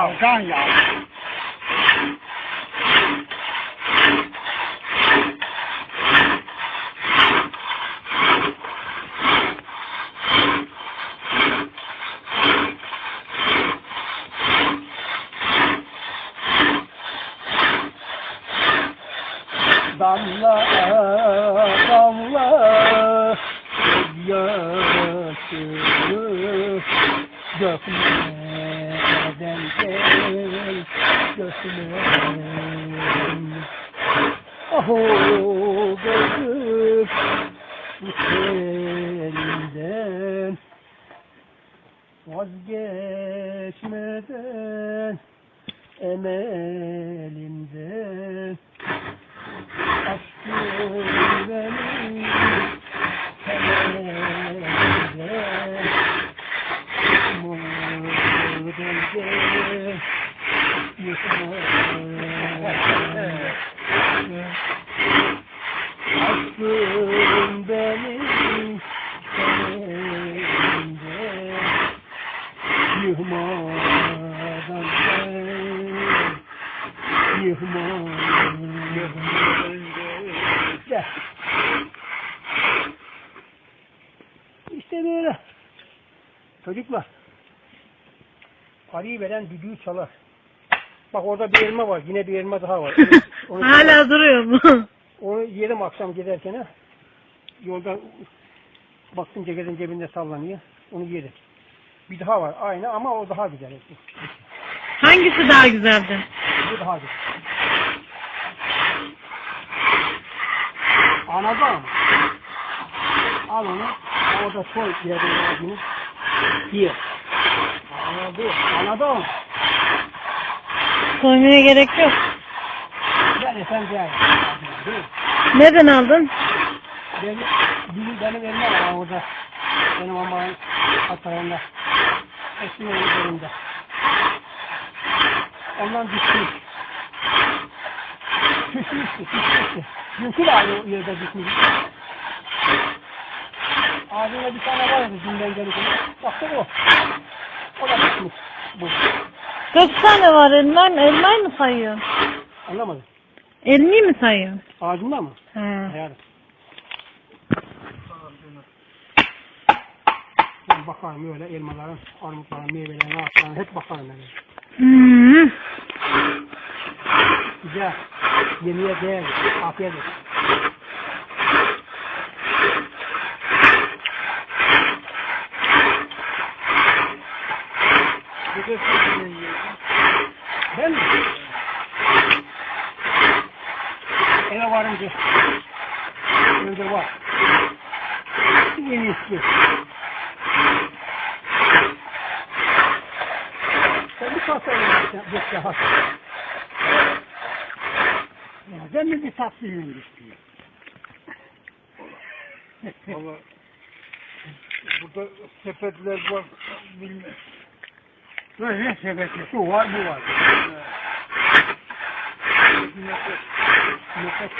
老丈人。当了当了，也是也是。Dökmeden gel götürmem. Aho gözüm selinden vazgeçmeden emelimden aşkım benim aşkım benim temelden yıkmadan sen yıkmadan Gel. İşte böyle. Çocuklar. Veren düdüğü çalar. Bak orada bir elma var. Yine bir elma daha var. Onu, Hala duruyor mu? onu yedim akşam giderken. ha. Yolda baktım ceketin cebinde sallanıyor. Onu yedim. Bir daha var. Aynı ama o daha güzel. Hangisi daha güzeldi? Bu daha güzel. Anladın mı? Al onu. Orada koy yerine ağzını. Ye. Anladın mı? Soymaya gerek yok. Yani. Mi? Neden aldın? Benim, bizim, benim elimde var orada. Benim amanın hatayında. Eskimin üzerinde. Ondan düştü. Düşmüştü, düşmüştü. Dünkü de aynı yerde düşmüş. Ağzında bir tane var bizimden gelirken. Baktım o. O da düşmüş. Bu. Kaç tane var elma mı? Elmayı mı sayıyorsun? Anlamadım. Elmayı mi sayıyorsun? Ağzında mı? He. Hayal. Ben bakarım öyle elmaların, armutların, meyvelerin, ağaçların hep bakarım ben. Hmm. Güzel. Yemeğe değer. Afiyet olsun. Ben mi? Eve varınca evde var. Yeni eski. Sen bir kalsa bir daha. Ben de bir tatlı yiyorum istiyor. Valla burada sepetler var bilmem. Böyle sebepli. Şu var bu var. Nefes.